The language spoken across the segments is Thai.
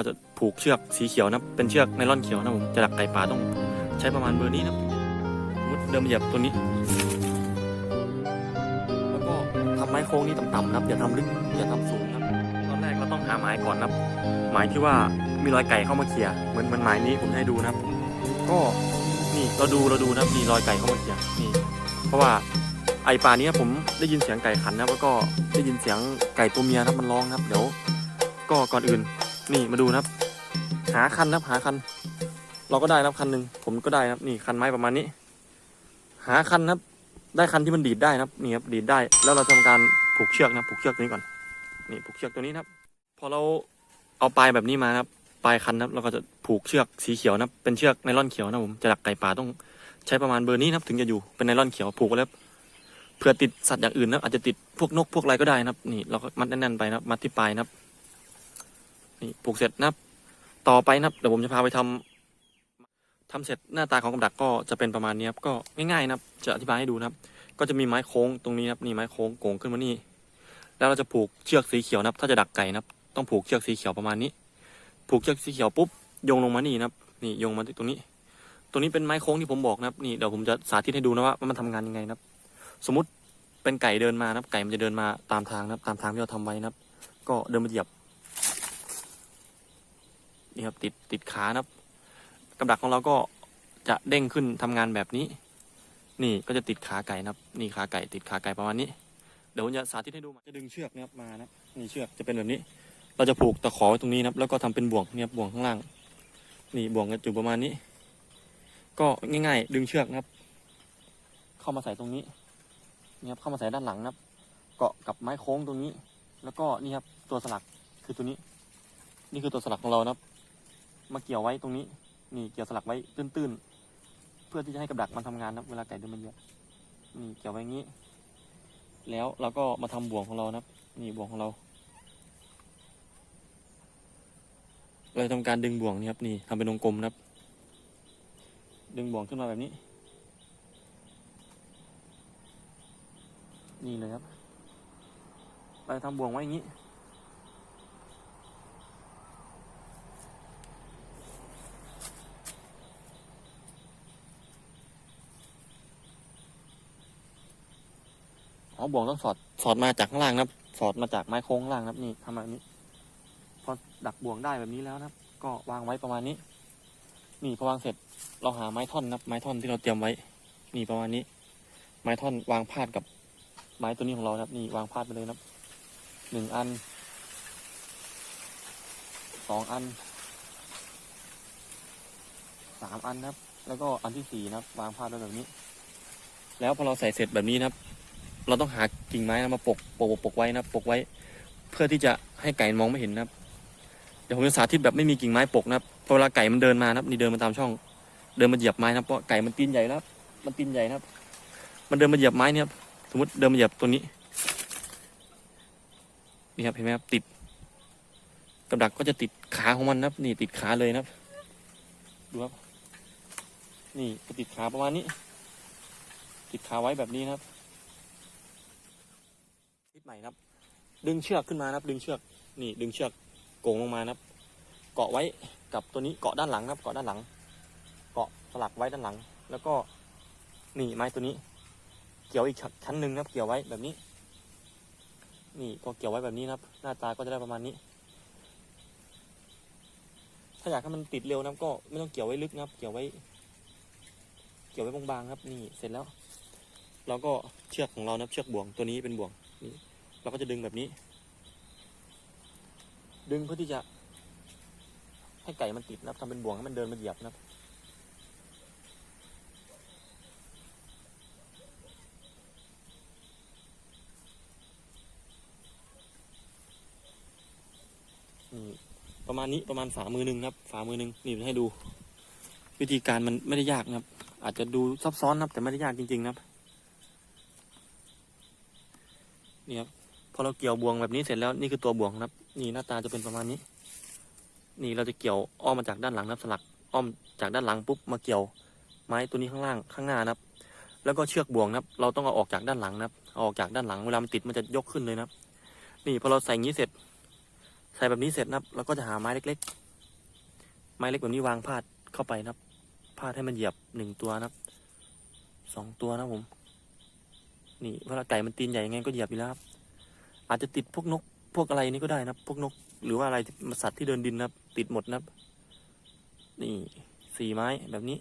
เราจะผูกเชือกสีเขียวนะเป็นเชือกไนล่อนเขียวนะผมจะดักไก่ป่าต้องใช้ประมาณเบอร์นี้นะมมติเดิมเหยียบตัวนี้ แล้วก็ทำไม้โค้งนี่ต่ำๆนะอย่าทำลึกอย่าทำสูงนะตอนแรกเราต้องหาหมายก่อนนะหมายที่ว่ามีรอยไก่เข้ามาเขี่ยเหมือนเหมือนหมายนี้ผมให้ดูนะก็นี่เราดูเราดูนะมีรอยไก่เข้ามาเขี่ยนี่เพราะว่าไอป่านี้ผมได้ยินเสียงไก่ขันนะแล้วก็ได้ยินเสียงไก่ตัวเมียนะมันร้องนะเดี๋ยวก็ก่อนอื่น นี่มาดูนะครับ หาคันนะครับ หาคัน เราก็ได้นะครับคันหนึ่งผมก็ได้นะครับนี่คันไม้ประมาณนี้ หาคันนะครับ ได้คันที่มันดีดได้นะครับนี่ครับดีดได้ แล้วเราทำการผูกเชือกนะผูกเชือกตัวนี้ก่อน นี่ผูกเชือกตัวนี้นะครับ พอเราเอาปลายแบบนี้มานะครับปลายคันนะครับเราก็จะผูกเชือกสีเขียวนะเป็นเชือกไนล่อนเขียวนะผมจะดักไก่ป่าต้องใช้ประมาณเบอร์นี้นะครับ ถึงจะอยู่เป็นไนล่อนเขียวผูกไว้แล้วเผื่อติดสัตว์อย่างอื่นนะอาจจะติดพวกนกพวกอะไรก็ได้นะครับ นี่เราก็มัดแน่นๆไปนะครับ มัดที่ปลายนะครับ นี่ผูกเสร็จนะครับ ต่อไปนะครับเดี๋ยวผมจะพาไปทำทำเสร็จหน้าตาของกับดักก็จะเป็นประมาณนี้ครับก็ง่ายๆนะครับ จะอธิบายให้ดูนะครับ ก็จะมีไม้โค้งตรงนี้ครับนี่ไม้โค้งโก่งขึ้นมานี่ แล้วเราจะผูกเชือกสีเขียวนะครับ ถ้าจะดักไก่นะครับ ต้องผูกเชือกสีเขียวประมาณนี้ ผูกเชือกสีเขียวปุ๊บโยงลงมานี่นะครับ นี่โยงมาที่ตรงนี้ ตรงนี้เป็นไม้โค้งที่ผมบอกนะครับ นี่เดี๋ยวผมจะสาธิตให้ดูนะว่ามันทำงานยังไงนะครับ สมมติเป็นไก่เดินมานะครับ ไก่มันจะเดินมาตามทางนะครับ ตามทางที่เราทำไว้นะครับ ก็เดินมาเหยียบ นี่ครับติดติดขานะครับกับดักของเราก็จะเด้งขึ้นทำงานแบบนี้ นี่ก็จะติดขาไก่นะครับ นี่ขาไก่ ติดขาไก่ประมาณนี้ เดี๋ยวผมจะสาธิตให้ดูจะดึงเชือกนะครับมานะนี่เชือกจะเป็นแบบนี้ เราจะผูกตะขอไว้ตรงนี้นะครับ แล้วก็ทำเป็นบ่วงเนี่ยบบ่วงข้างล่าง นี่บ่วงจะอยู่ประมาณนี้ ก็ง่าย ๆ ดึงเชือกนะครับ เข้ามาใส่ตรงนี้นี่ครับเข้ามาใส่ด้านหลังนะครับ เกาะกับไม้โค้งตรงนี้ แล้วก็นี่ครับตัวสลักคือตัวนี้ นี่คือตัวสลักของเรานะครับ มาเกี่ยวไว้ตรงนี้ นี่เกี่ยวสลักไว้ตื้นๆ เพื่อที่จะให้กับดักมันทำงานนะครับเวลาไก่เดินมาเยียบนี่เกี่ยวไว้อย่างนี้ แล้วเราก็มาทำบ่วงของเรานะครับนี่บ่วงของเรา เราจะทำการดึงบ่วงนี่ครับ นี่ทำเป็นวงกลมนะครับ ดึงบ่วงขึ้นมาแบบนี้ นี่เลยครับ เราจะทำบ่วงไว้อย่างนี้ อ๋อบ่วงต้องสอดสอดมาจากข้างล่างนะครับ สอดมาจากไม้โค้งข้างล่างนะครับนี่ทำแบบนี้ พอดักบ่วงได้แบบนี้แล้วนะครับ ก็วางไว้ประมาณนี้ นี่พอวางเสร็จเราหาไม้ท่อนนะครับ ไม้ท่อนที่เราเตรียมไว้ นี่ประมาณนี้ ไม้ท่อนวางพาดกับไม้ตัวนี้ของเรานะครับนี่วางพาดไปเลยนะครับหนึ่งอันสองอันสามอันนะครับ แล้วก็อันที่สี่นะครับ วางพาดไว้แบบนี้ แล้วพอเราใส่เสร็จแบบนี้นะครับ เราต้องหากิ่งไม้นะมาปกปกปกไว้นะปกไว้ เพื่อที่จะให้ไก่มองไม่เห็นนะครับ เดี๋ยวผมจะสาธิตแบบไม่มีกิ่งไม้ปกนะครับพอเวลาไก่มันเดินมานะครับนี่เดินมาตามช่อง เดินมาเหยียบไม้นะเพราะไก่มันตีนใหญ่นะครับมันตีนใหญ่นะครับ มันเดินมาเหยียบไม้เนี่ยสมมติเดินมาเหยียบตัวนี้นี่ครับเห็นไหมครับติดกับดักก็จะติดขาของมันนะครับ นี่ติดขาเลยนะครับดูครับ นี่จะติดขาประมาณนี้ ติดขาไว้แบบนี้นะครับ ใหม่นะครับ ดึงเชือกขึ้นมานะครับ ดึงเชือกนี่ดึงเชือกโกงลงมานะครับ เกาะไว้กับตัวนี้เกาะด้านหลังนะครับ เกาะด้านหลัง เกาะสลักไว้ด้านหลัง แล้วก็นี่ไม้ตัวนี้ เกี่ยวอีกชั้นหนึ่งนะครับ เกี่ยวไว้แบบนี้ นี่ก็เกี่ยวไว้แบบนี้นะครับ หน้าตาก็จะได้ประมาณนี้ ถ้าอยากให้มันติดเร็วนะครับก็ไม่ต้องเกี่ยวไว้ลึกนะครับ เกี่ยวไว้ เกี่ยวไว้บางๆครับ นี่เสร็จแล้วเราก็เชือกของเรานะครับเชือกบ่วงตัวนี้เป็นบ่วงนี่ เราก็จะดึงแบบนี้ ดึงเพื่อที่จะ ให้ไก่มันติดนะครับทำเป็นบ่วงให้มันเดินมาเหยียบนะครับนี่ประมาณนี้ประมาณฝ่ามือหนึ่งครับ ฝ่ามือหนึ่งนี่ให้ดู วิธีการมันไม่ได้ยากนะครับ อาจจะดูซับซ้อนนะครับแต่ไม่ได้ยากจริงๆนะครับนี่ครับ พอเราเกี่ยวบ่วงแบบนี้เสร็จแล้วนี่คือตัวบ่วงนะครับ นี่หน้าตาจะเป็นประมาณนี้ นี่เราจะเกี่ยวอ้อมมาจากด้านหลังนะครับสลักอ้อมจากด้านหลังปุ๊บมาเกี่ยวไม้ตัวนี้ข้างล่างข้างหน้านะครับ แล้วก็เชือกบ่วงนะครับ เราต้องเอาออกจากด้านหลังนะครับเอาออกจากด้านหลังเวลามันติดมันจะยกขึ้นเลยนะครับ นี่พอเราใส่งนี้เสร็จ ใส่แบบนี้เสร็จนะครับเราก็จะหาไม้เล็ก ๆ ไม้เล็กแบบนี้วางพาดเข้าไปนะครับพาดให้มันเหยียบหนึ่งตัวนะครับสองตัวนะผม นี่เวลาไก่มันตีนใหญ่ยังไงก็เหยียบอยู่แล้วครับ อาจจะติดพวกนก พวกอะไรนี่ก็ได้นะพวกนก หรือว่าอะไรสัตว์ที่เดินดินนะครับ ติดหมดนะครับ นี่สี่ไม้แบบนี้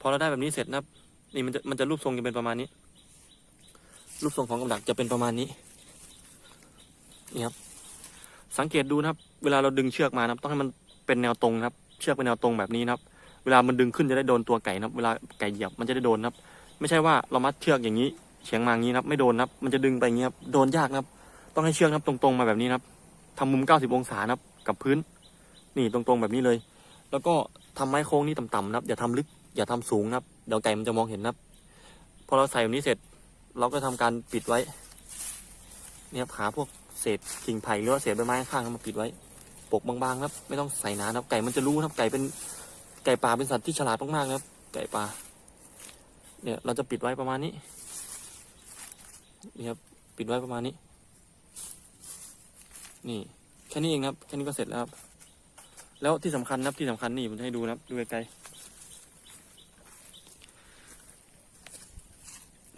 พอเราได้แบบนี้เสร็จนะครับ นี่มันจะมันจะรูปทรงจะเป็นประมาณนี้ รูปทรงของกำดักจะเป็นประมาณนี้นี่ครับสังเกตดูนะครับ เวลาเราดึงเชือกมานะครับ ต้องให้มันเป็นแนวตรงนะครับ เชือกเป็นแนวตรงแบบนี้นะครับ เวลามันดึงขึ้นจะได้โดนตัวไก่นะครับ เวลาไก่เหยียบมันจะได้โดนนะครับ ไม่ใช่ว่าเรามัดเชือกอย่างนี้ เฉียงมาอย่างนี้นะครับ ไม่โดนนะครับ มันจะดึงไปอย่างนี้ครับโดนยากนะครับ ต้องให้เชือกนะครับ ตรงๆมาแบบนี้นะครับทำมุม 90 องศานะครับ กับพื้น นี่ตรงๆแบบนี้เลย แล้วก็ทำไม้โค้งนี่ต่ำๆนะครับอย่าทำลึกอย่าทำสูงนะครับเดี๋ยวไก่มันจะมองเห็นนะครับพอเราใส่แบบนี้เสร็จ เราก็ทำการปิดไว้ เนี่ยครับหาพวกเศษกิ่งไผ่หรือว่าเศษใบไม้ข้างๆมาปิดไว้ ปกบางๆนะครับ ไม่ต้องใส่หนานะครับ ไก่มันจะรู้นะครับไก่เป็นไก่ป่าเป็นสัตว์ที่ฉลาดมากๆนะครับ ไก่ป่าเนี่ยเราจะปิดไว้ประมาณนี้ นี่ครับปิดไว้ประมาณนี้ นี่แค่นี้เองครับ แค่นี้ก็เสร็จแล้วครับ แล้วที่สำคัญนะครับที่สำคัญนี่ผมจะให้ดูนะครับ ดูไกลๆ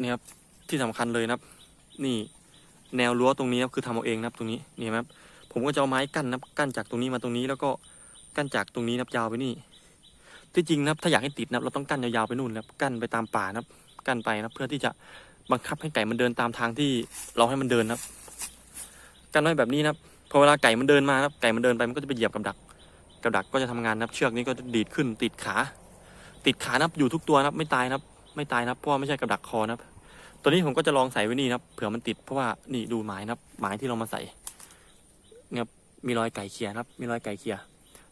นี่ครับที่สำคัญเลยนะครับ นี่แนวรั้วตรงนี้ครับคือทำเอาเองนะครับตรงนี้นี่ครับ ผมก็จะเอาไม้กั้นนะครับกั้นจากตรงนี้มาตรงนี้ แล้วก็กั้นจากตรงนี้นะครับยาวไปนี่ที่จริงนะครับถ้าอยากให้ติดนะครับเราต้องกั้นยาวๆไปนู่นนะครับกั้นไปตามป่านะครับกั้นไปนะครับเพื่อที่จะ บังคับให้ไก่มันเดินตามทางที่เราให้มันเดินนะครับกั้นไว้แบบนี้นะครับพอเวลาไก่มันเดินมาครับไก่มันเดินไปมันก็จะไปเหยียบกับดัก กับดักก็จะทำงานนะครับ เชือกนี้ก็จะดีดขึ้นติดขา ติดขานับอยู่ทุกตัวนะครับ ไม่ตายนะครับ ไม่ตายนะครับเพราะไม่ใช่กับดักคอนะครับ ตัวนี้ผมก็จะลองใส่ไว้นี่นะครับเผื่อมันติดเพราะว่านี่ดูหมายนะครับหมายที่เรามาใส่เนี่ยครับมีรอยไก่เคียนะครับ มีรอยไก่เคีย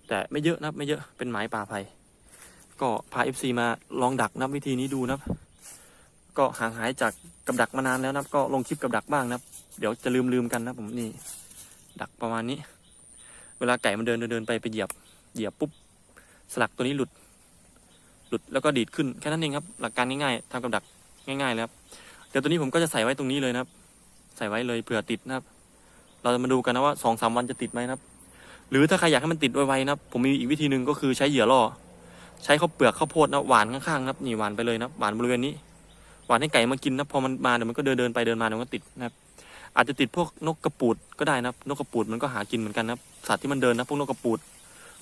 แต่ไม่เยอะนะครับ ไม่เยอะเป็นหมายป่าไผ่ก็พาเอฟซีมาลองดักนับวิธีนี้ดูนะครับ ก็ห่างหายจากกับดักมานานแล้วนะครับ ก็ลงคลิปกับดักบ้างนะครับ เดี๋ยวจะลืมลืมกันนะผมนี่ ดักประมาณนี้ เวลาไก่มันเดินเดินไปไปเหยียบเหยียบปุ๊บสลักตัวนี้หลุด หลุดแล้วก็ดีดขึ้นแค่นั้นเองครับ หลักการง่ายๆทำกับดักง่ายๆเลยครับเดี๋ยวตัวนี้ผมก็จะใส่ไว้ตรงนี้เลยนะครับ ใส่ไว้เลยเผื่อติดนะครับ เราจะมาดูกันนะว่าสองสามวันจะติดไหมนะครับ หรือถ้าใครอยากให้มันติดไวๆนะครับ ผมมีอีกวิธีหนึ่งก็คือใช้เหยื่อล่อ ใช้ข้าวเปลือกข้าวโพดนะหวานข้างๆนะครับนี่หวานไปเลยนะหวานบริเวณนี้ วานให้ไก่มากินนะพอมันมาเดี๋ยวมันก็เดินเดินไปเดินมาเดี๋ยวมันก็ติดนะครับ อาจจะติดพวกนกกระปูดก็ได้นะครับ นกกระปูดมันก็หากินเหมือนกันนะครับสัตว์ที่มันเดินนะพวกนกกระปูด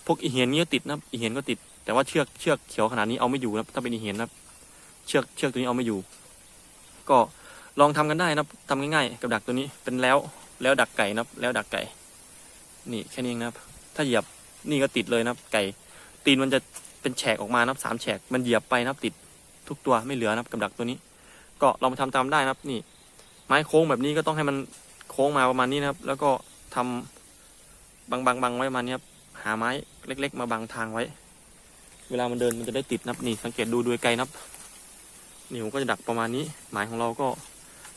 พวกอีเหียนนี่ก็ติดนะครับอีเหียนก็ติด แต่ว่าเชือกเชือกเขียวขนาดนี้เอาไม่อยู่นะครับถ้าเป็นอีเหียนนะครับ เชือกเชือกตัวนี้เอาไม่อยู่ ก็ลองทำกันได้นะครับทำง่ายๆกับดักตัวนี้เป็นแล้วแล้วดักไก่นะครับ แล้วดักไก่ นี่แค่นี้นะครับ ถ้าเหยียบนี่ก็ติดเลยนะครับ ไก่ตีนมันจะเป็นแฉกออกมานับสามแฉกมันเหยียบไปนะครับติดทุกตัวไม่เหลือนะครับกับดักตัวนี้ ก็ลองมาทำตามได้นะครับ นี่ ไม้โค้งแบบนี้ก็ต้องให้มันโค้งมาประมาณนี้นะครับ แล้วก็ทำบังบังบังไว้ประมาณนี้ครับหาไม้เล็ก ๆ มาบังทางไว้ เวลามันเดินมันจะได้ติดนะครับนี่สังเกตดูด้วยไกลนะครับนี่ผมก็จะดักประมาณนี้ หมายของเราก็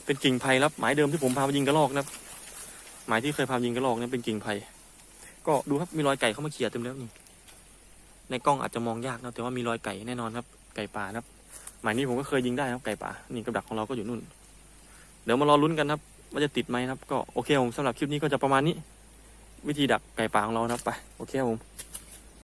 เป็นกิ่งไผ่ครับ หมายเดิมที่ผมพาไปยิงกระรอกนะครับ หมายที่เคยพาไปยิงกระรอกนี่เป็นกิ่งไผ่ก็ดูครับมีรอยไก่เข้ามาเขี่ยเต็มแล้วนี่ในกล้องอาจจะมองยากนะแต่ว่ามีรอยไก่แน่นอนครับ ไก่ป่านะครับ หมายนี้ผมก็เคยยิงได้ครับไก่ป่านี่กับดักของเราก็อยู่นู่น เดี๋ยวมารอลุ้นกันครับ ว่าจะติดไหมครับ ก็โอเคผมสำหรับคลิปนี้ก็จะประมาณนี้ วิธีดักไก่ป่าของเรานะครับไปโอเคครับผม